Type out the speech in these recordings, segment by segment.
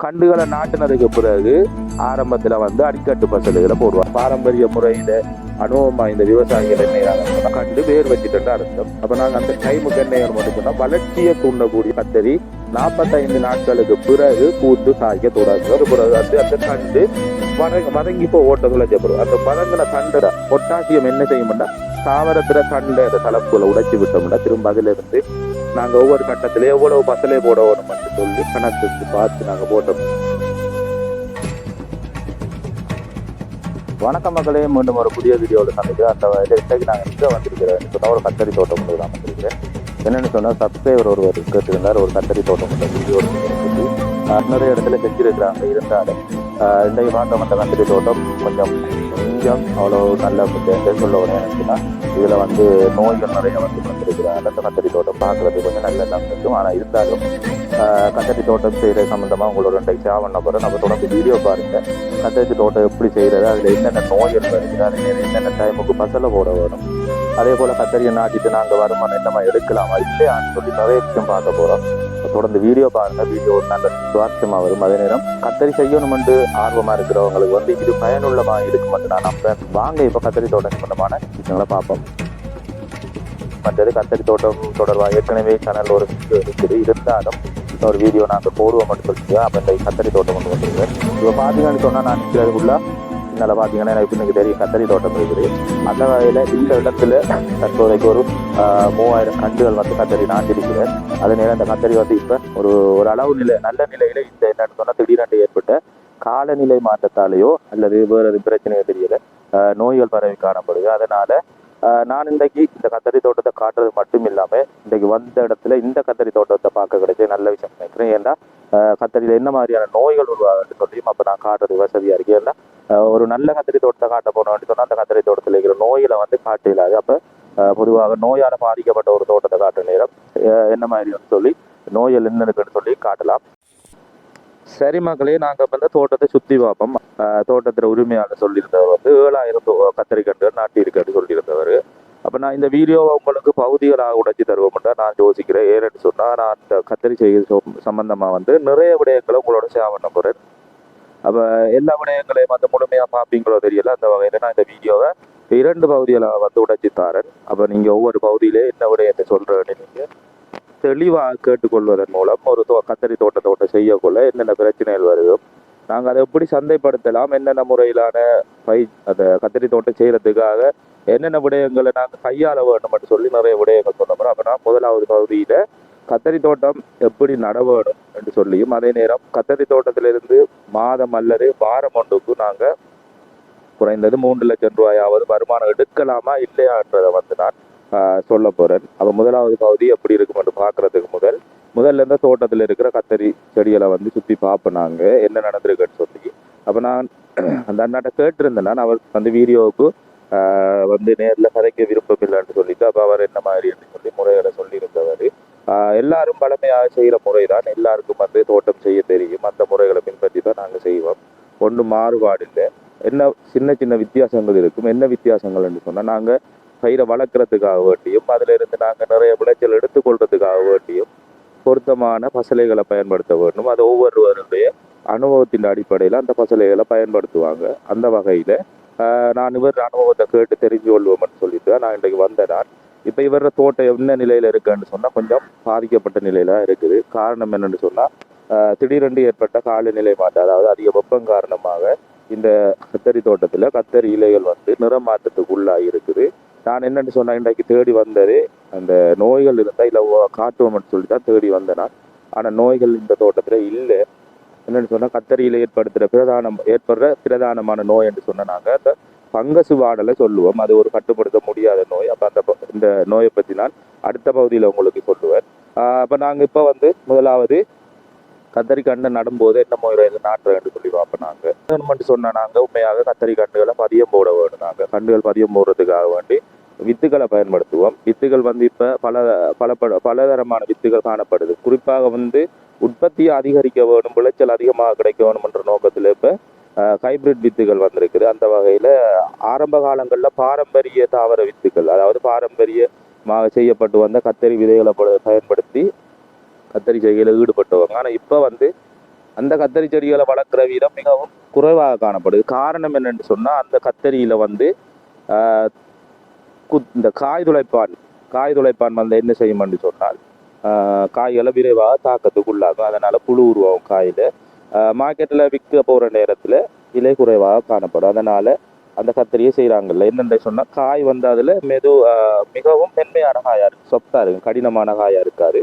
கண்டுகளை நாட்டினதுக்கு பிறகு ஆரம்பத்தில் வந்து அடிக்கட்டு பசலுகளை போடுவாங்க. பாரம்பரிய முறையில் அனுபவமா இந்த விவசாயிகள் என்ன கண்டு வேர் வச்சுட்டு அர்த்தம் அப்ப நாங்க அந்த டைமுக்கு என்ன செய்யணும் வளர்ச்சியை தூண்டக்கூடிய கத்தரி நாற்பத்தைந்து நாட்களுக்கு பிறகு பூத்து சாய்க்க தொடங்கும் அது பிறகு வந்து அந்த கண்டு வதங்க வதங்கி இப்போ ஓட்டங்களை ஜெபரும் அந்த வதங்கின கண்டட பொட்டாசியம் என்ன செய்யும்னா தாவரத்துல கண்ட அந்த தளப்புகளை உடைச்சு விட்டோம்னா திரும்ப அதுல நாங்கள் நாங்க ஒவ்வொரு கட்டத்திலே எவ்வளவு பசலே போட வேணும்னு சொல்லி கணக்கு பார்த்து நாங்க போட்டோம். வணக்கம் மக்களே மீண்டும் ஒரு புதிய வீடியோவில் சந்திக்கிறேன். அந்த வகையில் இன்றைக்கு நாங்கள் இங்கே வந்திருக்கிறேன் சொன்னால் ஒரு கத்தரி தோட்டம் கொண்டு தான் வந்திருக்கிறேன். என்னென்னு சொன்னால் சப்ஸ்கிரைபர் ஒருவர் கேட்டிருந்தார் ஒரு கத்தரி தோட்டம் கொண்டு வீடியோ நிறைய இடத்துல செஞ்சுருக்கிறாங்க. இருந்தாலும் இன்றைக்கு பார்த்த மற்ற கத்தரி தோட்டம் கொஞ்சம் கொஞ்சம் அவ்வளோ நல்ல சொல்ல உடனே நினைச்சுன்னா இதில் வந்து நோய்கள் நிறைய வந்து வந்திருக்கிறாங்க. அந்த கத்திரி தோட்டம் பார்க்குறது கொஞ்சம் நல்ல எல்லாம் இருக்கும். ஆனால் இருந்தாலும் ஆஹ் கத்தரி தோட்டம் செய்கிற சம்மந்தமாக உங்களோட ரெண்டு சேவன் நம்பரை நம்ம தொடர்ந்து வீடியோ பாருங்கள் கத்தரி தோட்டம் எப்படி செய்கிறது அதில் என்னென்ன நோய்கள் வருது அதில் என்னென்ன டைமுக்கு பசலை போட வேணும். அதே போல் கத்தரியை நாட்டிட்டு நாங்கள் வருமானம் என்னமா எடுக்கலாமா இல்லையான்னு சொல்லி நிறைய விஷயம் பார்க்க போகிறோம் தொடர்ந்து வீடியோ பாருங்க. வீடியோ ஒரு நல்ல சுவாரஸ்யமாக வரும். அதே நேரம் கத்தரி செய்யணுமென்று ஆர்வமாக இருக்கிறவங்களுக்கு வந்து இது பயனுள்ளமாக மட்டும் நான் நம்புறேன். வாங்க இப்போ கத்தரி தோட்டம் சம்பந்தமான விஷயங்களை பார்ப்போம். மற்றது கத்தரி தோட்டம் தொடர்பாக ஏற்கனவே சேனல் ஒரு இருக்குது. இருந்தாலும் ஒரு வீடியோ நாங்கள் போடுவோம் மட்டும் சொல்லிட்டு அப்போ இந்த கத்தரி தோட்டம் கொண்டு வந்துருக்கேன். இப்போ பார்த்தீங்கன்னு சொன்னால் நான் நிற்கிறதுக்குள்ள என்னால் பார்த்தீங்கன்னா எனக்கு பெரிய தெரியும் கத்தரி தோட்டம் இருக்குது. அந்த வகையில் இந்த இடத்துல தற்போதைக்கு ஒரு மூவாயிரம் கண்டுகள் வந்து கத்தரி நாட்டிருக்கிறேன் அதே நேரம் இந்த கத்தரி வந்து இப்போ ஒரு ஒரு அளவு நிலை நல்ல நிலையில் இந்த என்னன்னு சொன்னால் திடீரென்று ஏற்பட்ட காலநிலை மாற்றத்தாலேயோ அல்லது வேறு பிரச்சனையோ தெரியல. நோய்கள் பரவி காணப்படுது. அதனால் நான் இன்றைக்கு இந்த கத்தரி தோட்டத்தை காட்டுறது மட்டும் இல்லாமல் இன்றைக்கு வந்த இடத்துல இந்த கத்தரி தோட்டத்தை பார்க்க கிடைச்ச நல்ல விஷயம் நினைக்கிறேன். ஏன்னா கத்தரியில் என்ன மாதிரியான நோய்கள் உருவாகுன்னு சொல்லியும் அப்போ நான் காட்டுறது வசதியாக இருக்கு ஏன்னா ஒரு நல்ல கத்திரி தோட்டத்தை காட்ட போனோம்னு சொன்னால் அந்த கத்திரி தோட்டத்தில் இருக்கிற நோய்களை வந்து காட்ட இல்லாது அப்போ பொதுவாக நோயால் பாதிக்கப்பட்ட ஒரு தோட்டத்தை காட்டுற நேரம் என்ன மாதிரின்னு சொல்லி நோய்கள் என்ன இருக்குன்னு சொல்லி காட்டலாம். சரி மக்களே நாங்கள் வந்து தோட்டத்தை சுற்றி பார்ப்போம். தோட்டத்தில் உரிமையாளர் சொல்லியிருந்தவர் வந்து ஏழாயிரம் தோ- கத்தரி நாட்டி இருக்குன்னு சொல்லியிருந்தவர். அப்போ நான் இந்த வீடியோவை உங்களுக்கு பகுதிகளாக உடைச்சி தருவோம்ட்டா நான் யோசிக்கிறேன். ஏன்னு சொன்னால் நான் இந்த கத்திரி செய்ய சம்பந்தமாக வந்து நிறைய விடயங்களை உங்களோட சேவை பண்ண போகிறேன் அப்போ எல்லா விடயங்களையும் வந்து முழுமையாக பார்ப்பீங்களோ தெரியல அந்த வகையில் நான் இந்த வீடியோவை இரண்டு பகுதியில் வந்து உடைச்சி தாரேன். அப்போ நீங்கள் ஒவ்வொரு பகுதியிலே என்ன விடயத்தை சொல்கிறேன்னு நீங்கள் தெளிவாக கேட்டுக்கொள்வதன் மூலம் ஒரு தோ கத்தரி தோட்டத்தோட்ட செய்யக்குள்ள என்னென்ன பிரச்சனைகள் வருதோ நாங்கள் அதை எப்படி சந்தைப்படுத்தலாம் என்னென்ன முறையிலான பை அந்த கத்தரி தோட்டம் செய்கிறதுக்காக என்னென்ன விடயங்களை நாங்கள் கையாள வேணும்னு சொல்லி நிறைய விடயங்கள் சொன்ன அப்போ நான் முதலாவது பகுதியில் கத்தரி தோட்டம் எப்படி நட வேணும் என்று சொல்லியும் அதே நேரம் கத்தரி தோட்டத்திலிருந்து மாதம் அல்லது வாரம் ஒன்றுக்கு நாங்கள் குறைந்தது மூன்று லட்சம் ரூபாயாவது வருமானம் எடுக்கலாமா இல்லையான்றதை வந்து நான் சொல்ல போகிறேன் அப்போ முதலாவது பகுதி எப்படி இருக்குமென்று பார்க்கறதுக்கு முதல் முதல்ல இருந்த தோட்டத்தில் இருக்கிற கத்தரி செடிகளை வந்து சுற்றி பார்ப்போம் நாங்கள் என்ன நடந்திருக்குன்னு சொல்லி. அப்போ நான் அந்த அண்ணாட்ட கேட்டிருந்தேன். நான் அவர் வந்து வீடியோவுக்கு வந்து நேரில் கதைக்க விருப்பம் இல்லைன்னு சொல்லிட்டு அப்போ அவர் என்ன மாதிரி சொல்லி முறைகளை சொல்லியிருந்தவர். எல்லாரும் பழமையாக செய்கிற முறை தான் எல்லாருக்கும் வந்து தோட்டம் செய்ய தெரியும். அந்த முறைகளை பின்பற்றி தான் நாங்கள் செய்வோம். ஒன்றும் மாறுபாடு இல்லை. என்ன சின்ன சின்ன வித்தியாசங்கள் இருக்கும். என்ன வித்தியாசங்கள்னு சொன்னால் நாங்கள் பயிரை வளர்க்குறதுக்காக வேண்டியும் அதில் இருந்து நாங்கள் நிறைய விளைச்சல் எடுத்துக்கொள்றதுக்காக வேண்டியும் பொருத்தமான பசலைகளை பயன்படுத்த வேண்டும். அது ஒவ்வொருவருடைய அனுபவத்தின் அடிப்படையில் அந்த பசலைகளை பயன்படுத்துவாங்க. அந்த வகையில் நான் இவர் அனுபவத்தை கேட்டு தெரிஞ்சு கொள்வோம்னு சொல்லிட்டு நான் இன்றைக்கு வந்தேன். நான் இப்போ இவர தோட்டம் என்ன நிலையில் இருக்குன்னு சொன்னால் கொஞ்சம் பாதிக்கப்பட்ட நிலையில இருக்குது. காரணம் என்னன்னு சொன்னால் திடீரென்று ஏற்பட்ட காலநிலை மாற்றம் அதாவது அதிக வெப்பம் காரணமாக இந்த கத்தரி தோட்டத்தில் கத்தரி இலைகள் வந்து நிறம் மாற்றத்துக்கு உள்ளாகி இருக்குது. நான் என்னென்னு சொன்னால் இன்றைக்கு தேடி வந்தது அந்த நோய்கள் இருந்தால் இல்லை காட்டுவோம்னு சொல்லி தான் தேடி வந்தேன் நான். ஆனால் நோய்கள் இந்த தோட்டத்தில் இல்லை. என்னென்னு சொன்னால் கத்தரியில் ஏற்படுத்துகிற பிரதானம் ஏற்படுற பிரதானமான நோய் என்று சொன்னாங்க நாங்கள் அந்த பங்கசு வாடலை சொல்லுவோம். அது ஒரு கட்டுப்படுத்த முடியாத நோய். அப்போ அந்த இந்த நோயை பற்றி நான் அடுத்த பகுதியில் உங்களுக்கு சொல்லுவேன். அப்போ நாங்கள் இப்போ வந்து முதலாவது கத்தரி நடும்போது என்ன முறையில் நாட்டுறேன்னு சொல்லி பார்ப்போம் நாங்கள் கவர்மெண்ட் சொன்ன நாங்கள் உண்மையாக கத்தரி கண்டுகளை பதியம் போட வேணும் நாங்கள் கண்டுகள் பதியம் போடுறதுக்காக வேண்டி வித்துக்களை பயன்படுத்துவோம். வித்துகள் வந்து இப்போ பல பல பல- பலதரமான வித்துகள் காணப்படுது. குறிப்பாக வந்து உற்பத்தியை அதிகரிக்க வேணும் விளைச்சல் அதிகமாக கிடைக்க வேணும்ன்ற நோக்கத்தில் இப்போ ஹைபிரிட் வித்துகள் வந்திருக்குது. அந்த வகையில் ஆரம்ப காலங்களில் பாரம்பரிய தாவர வித்துக்கள் அதாவது பாரம்பரியமாக செய்யப்பட்டு வந்த கத்தரி விதைகளை ப- பயன்படுத்தி கத்தரி செய்கையில் ஈடுபட்டுவாங்க. ஆனால் இப்போ வந்து அந்த கத்தரி செடிகளை வளர்க்குற வீதம் மிகவும் குறைவாக காணப்படுது. காரணம் என்னென்னு சொன்னால் அந்த கத்தரியில் வந்து குத்- இந்த காய் துளைப்பான் காய் துளைப்பான் வந்து என்ன செய்யும்னு சொன்னால் காய்களை விரைவாக தாக்கத்துக்குள்ளாகும் அதனால் புழு உருவாகும் காயில். மார்க்கெட்டில் விற்க போகிற நேரத்தில் விலை குறைவாக காணப்படும். அதனால் அந்த கத்திரியை செய்கிறாங்கல்ல என்னென்ன சொன்னால் காய் வந்து அதில் மெது மிகவும் மென்மையான காயாக இருக்குது சொத்தாக இருக்கும் கடினமான காயாக இருக்காது.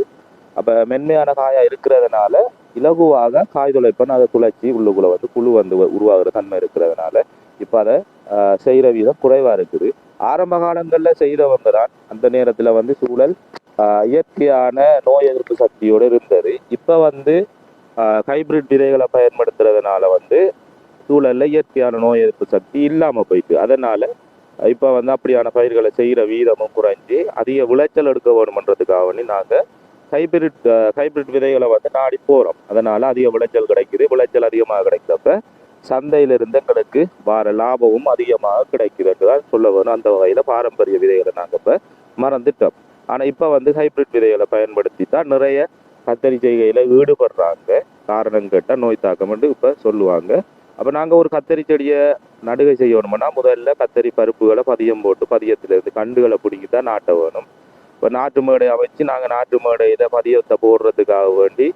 அப்போ மென்மையான காயாக இருக்கிறதுனால இலகுவாக காய் துளைப்பன் அதை துளைச்சி உள்ளுக்குள்ளே வந்து புழு வந்து உருவாகிற தன்மை இருக்கிறதுனால இப்போ அதை செய்கிற விதம் குறைவாக இருக்குது. ஆரம்ப காலங்களில் செய்தவங்க தான் அந்த நேரத்தில் வந்து சூழல் இயற்கையான நோய் எதிர்ப்பு சக்தியோடு இருந்தது. இப்போ வந்து ஹைபிரிட் விதைகளை பயன்படுத்துறதுனால வந்து சூழல்ல இயற்கையான நோய் எதிர்ப்பு சக்தி இல்லாமல் போயிட்டு அதனால இப்போ வந்து அப்படியான பயிர்களை செய்கிற வீதமும் குறைஞ்சி அதிக விளைச்சல் எடுக்க வேணுமன்றதுக்காக வேண்டி நாங்கள் ஹைபிரிட் ஹைபிரிட் விதைகளை வந்து நாடி போகிறோம் அதனால அதிக விளைச்சல் கிடைக்குது. விளைச்சல் அதிகமாக கிடைக்கிறப்ப சந்தையிலிருந்து எங்களுக்கு வார லாபமும் அதிகமாக கிடைக்குதுன்னு தான் சொல்ல வேணும். அந்த வகையில் பாரம்பரிய விதைகளை நாங்கள் இப்போ மறந்துட்டோம். ஆனால் இப்போ வந்து ஹைபிரிட் விதைகளை பயன்படுத்தி தான் நிறைய கத்தரி செய்கையில் ஈடுபடுறாங்க. காரணம் கேட்டால் நோய் தாக்கம்னு இப்போ சொல்லுவாங்க. அப்போ நாங்கள் ஒரு கத்தரி செடியை நடுகை செய்யணும்னா முதல்ல கத்தரி பருப்புகளை பதியம் போட்டு பதியத்திலிருந்து கண்டுகளை பிடிங்கி தான் நாட்ட வேணும். இப்போ நாட்டு மேடை அமைச்சு நாங்கள் நாட்டு மேடையில் பதியத்தை போடுறதுக்காக வேண்டி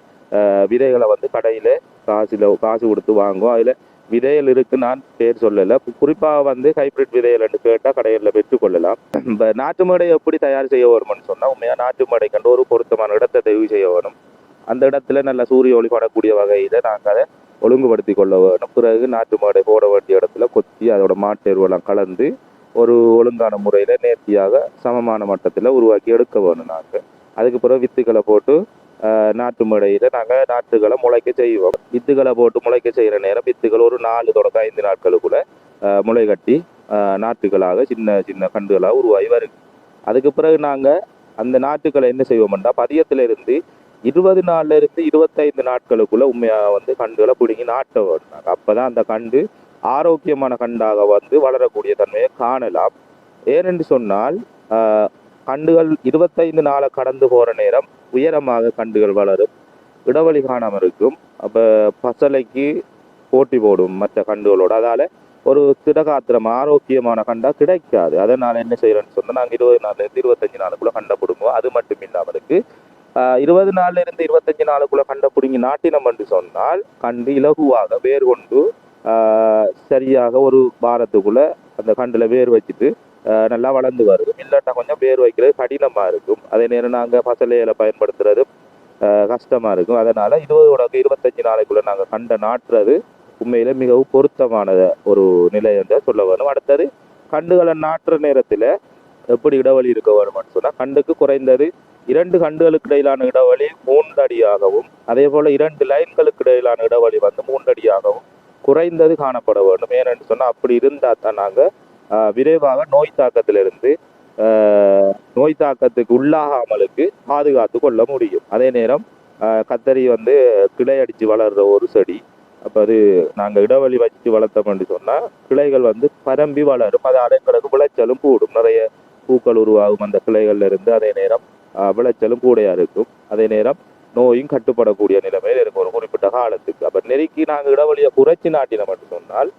விதைகளை வந்து கடையில் காசில் காசு கொடுத்து வாங்குவோம். அதில் விதைகள் இருக்கு நான் பேர் சொல்லலை. குறிப்பாக வந்து ஹைபிரிட் என்று கேட்டால் கடைகளில் பெற்றுக்கொள்ளலாம் இப்போ நாட்டு மேடை எப்படி தயார் செய்ய வரும்னு சொன்னால் உண்மையாக நாட்டு மேடை கண்டு ஒரு பொருத்தமான இடத்தை தெரிவு செய்ய வேணும். அந்த இடத்துல நல்ல சூரிய ஒளி படக்கூடிய வகையில் நாங்கள் அதை ஒழுங்குபடுத்தி கொள்ள வேணும். பிறகு நாட்டு மாடை போட வேண்டிய இடத்துல கொத்தி அதோட மாட்டெருவெல்லாம் கலந்து ஒரு ஒழுங்கான முறையில் நேர்த்தியாக சமமான மட்டத்தில் உருவாக்கி எடுக்க வேணும் நாங்கள் அதுக்கு பிறகு வித்துக்களை போட்டு நாட்டு மேடையில் நாங்கள் நாற்றுகளை முளைக்க செய்வோம். வித்துகளை போட்டு முளைக்க செய்கிற நேரம் வித்துகள் ஒரு நாலு தொடக்க ஐந்து நாட்களுக்குள்ள முளை கட்டி நாட்டுகளாக சின்ன சின்ன கண்டுகளாக உருவாகி வருது. அதுக்கு பிறகு நாங்கள் அந்த நாற்றுகளை என்ன செய்வோம்னா பதியத்திலிருந்து இருபது நாள்ல இருந்து இருபத்தைந்து நாட்களுக்குள்ள உண்மையாக வந்து கண்டுகளை பிடுங்கி நாட்ட வேணும் அப்பதான் அந்த கண்டு ஆரோக்கியமான கண்டாக வந்து வளரக்கூடிய தன்மையை காணலாம். ஏனென்று சொன்னால் கண்டுகள் இருபத்தைந்து நாளை கடந்து போகிற நேரம் உயரமாக கண்டுகள் வளரும். இடைவெளி காணாமல் இருக்கும் அப்போ பசலைக்கு போட்டி போடும் மற்ற கண்டுகளோடு. அதால் ஒரு திடகாத்திரம் ஆரோக்கியமான கண்டா கிடைக்காது. அதனால் என்ன செய்கிறேன்னு சொன்னால் நாங்கள் இருபது நாள்லேருந்து இருபத்தஞ்சி இருபத்தஞ்சு நாளுக்குள்ள கண்ட பிடுங்குவோம். அது மட்டும் இல்லாமல் இருக்கு. இருபது நாள்லேருந்து இருபத்தஞ்சி இருபத்தஞ்சு நாளுக்குள்ள பிடுங்கி நாட்டினம் என்று சொன்னால் கண்டு இலகுவாக வேர் கொண்டு சரியாக ஒரு வாரத்துக்குள்ள அந்த கண்டில் வேர் வச்சுட்டு நல்லா வளர்ந்து வரும். இல்லாட்டா கொஞ்சம் வேர் வைக்கிறது கடினமாக இருக்கும். அதே நேரம் நாங்கள் பசலையில பயன்படுத்துறது கஷ்டமாக இருக்கும். அதனால் இருபது உடக்கு இருபத்தஞ்சு நாளைக்குள்ள நாங்கள் கண்ட நாட்டுறது உண்மையில மிகவும் பொருத்தமான ஒரு நிலை என்று சொல்ல வேணும் அடுத்தது கண்டுகளை நாட்டுற நேரத்தில் எப்படி இடைவெளி இருக்க வேணும்னு சொன்னால் கண்டுக்கு குறைந்தது இரண்டு கண்டுகளுக்கு இடையிலான இடைவெளி மூன்று அடியாகவும் அதே போல் இரண்டு லைன்களுக்கு இடையிலான இடைவெளி வந்து மூன்று அடியாகவும் குறைந்தது காணப்பட வேண்டும். ஏனென்று சொன்னால் அப்படி இருந்தால் தான் நாங்கள் விரைவாக நோய் தாக்கத்திலிருந்து நோய் தாக்கத்துக்கு உள்ளாகாமலுக்கு பாதுகாத்து கொள்ள முடியும். அதே நேரம் ஆஹ், கத்தரி வந்து கிளை அடித்து வளர்ற ஒரு செடி. அப்போ அது நாங்கள் இடைவெளி வச்சு வளர்த்தோம்னு சொன்னால் கிளைகள் வந்து பரம்பி வளரும். அது அடைங்களுக்கு விளைச்சலும் கூடும். நிறைய பூக்கள் உருவாகும் அந்த கிளைகள்ல இருந்து. அதே நேரம் ஆஹ், விளைச்சலும் கூடையாக இருக்கும். அதே நேரம் நோயும் கட்டுப்படக்கூடிய நிலைமையில் இருக்கும். ஒரு குறிப்பிட்ட காலத்துக்கு. அப்போ நெருக்கி நாங்கள் இடைவெளியை குறைச்சி நாட்டினோம் என்று சொன்னால்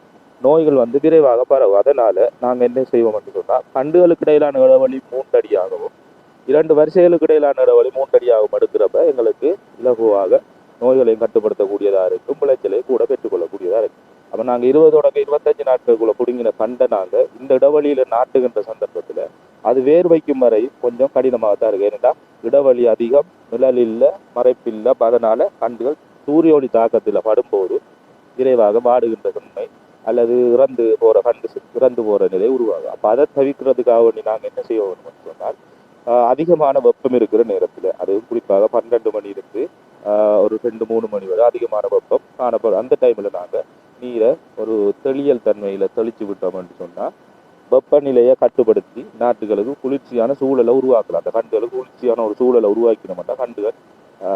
நோய்கள் வந்து விரைவாக பரவும். அதனால நாங்கள் என்ன செய்வோம் என்று சொன்னால் கண்டுகளுக்கு இடையிலான இடைவெளி மூன்றடியாகவும் இரண்டு வரிசைகளுக்கு இடையிலான இடைவெளி மூன்றடியாகவும் எடுக்கிறப்ப எங்களுக்கு இலகுவாக நோய்களையும் கட்டுப்படுத்தக்கூடியதாக இருக்கும் விளைச்சலையும் கூட பெற்றுக்கொள்ளக்கூடியதாக இருக்கும். அப்போ நாங்கள் இருபது தொடங்க இருபத்தஞ்சு நாட்களுக்குள்ள பிடுங்கின கண்டை நாங்கள் இந்த இடைவெளியில் நாட்டுகின்ற சந்தர்ப்பத்தில் அது வேர் வைக்கும் வரை கொஞ்சம் கடினமாக தான் இருக்கு ஏன்னா இடைவெளி அதிகம் நிழல் இல்லை மறைப்பில்லை அப்ப அதனால கண்டுகள் சூரிய ஒளி தாக்கத்தில் படும்போது விரைவாக வாடுகின்ற தன்மை அல்லது இறந்து போற கண்டு இறந்து போற நிலை உருவாகும். அப்ப அதை தவிர்க்கிறதுக்காக வேண்டி நாங்க என்ன செய்ய வேணும்னு சொன்னால் அதிகமான வெப்பம் இருக்கிற நேரத்துல அது குறிப்பாக பன்னெண்டு மணி இருந்து ஒரு ரெண்டு மூணு மணி வரை அதிகமான வெப்பம் காணப்படும். அந்த டைம்ல நாங்க நீரை ஒரு தெளியல் தன்மையில தெளிச்சு விட்டோம்னு சொன்னா வெப்பநிலையை கட்டுப்படுத்தி நாட்டுகளுக்கு குளிர்ச்சியான சூழலை உருவாக்கலாம். அந்த கண்டுகளுக்கு குளிர்ச்சியான ஒரு சூழலை உருவாக்கினோம்னா கண்டுகள்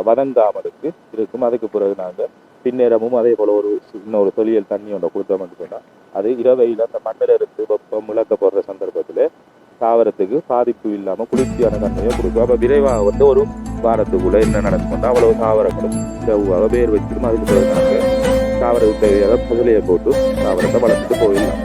வதங்காமலுக்கு இருக்கும். அதுக்கு பிறகு நாங்கள் பின்னேறமும் அதே போல ஒரு சின்ன ஒரு தண்ணி ஒன்றை கொடுத்தோம்னு சொன்னா அது இரவையில் அந்த மண்ணில் இருந்து வெப்பம் இழக்கப்படுற சந்தர்ப்பத்தில் தாவரத்துக்கு பாதிப்பு இல்லாமல் குளிர்ச்சியான தன்மையை கொடுக்கும். அப்போ விரைவாக வந்து ஒரு வாரத்துக்குள்ள என்ன நடக்கும்னா அவ்வளவு தாவரங்களும் செவ்வாக வேர் வச்சிடும். அதுக்கு பிறகு தாவரத்துக்கு தேவையான புதலையை போட்டு தாவரத்தை வளர்த்துட்டு போயிடலாம்.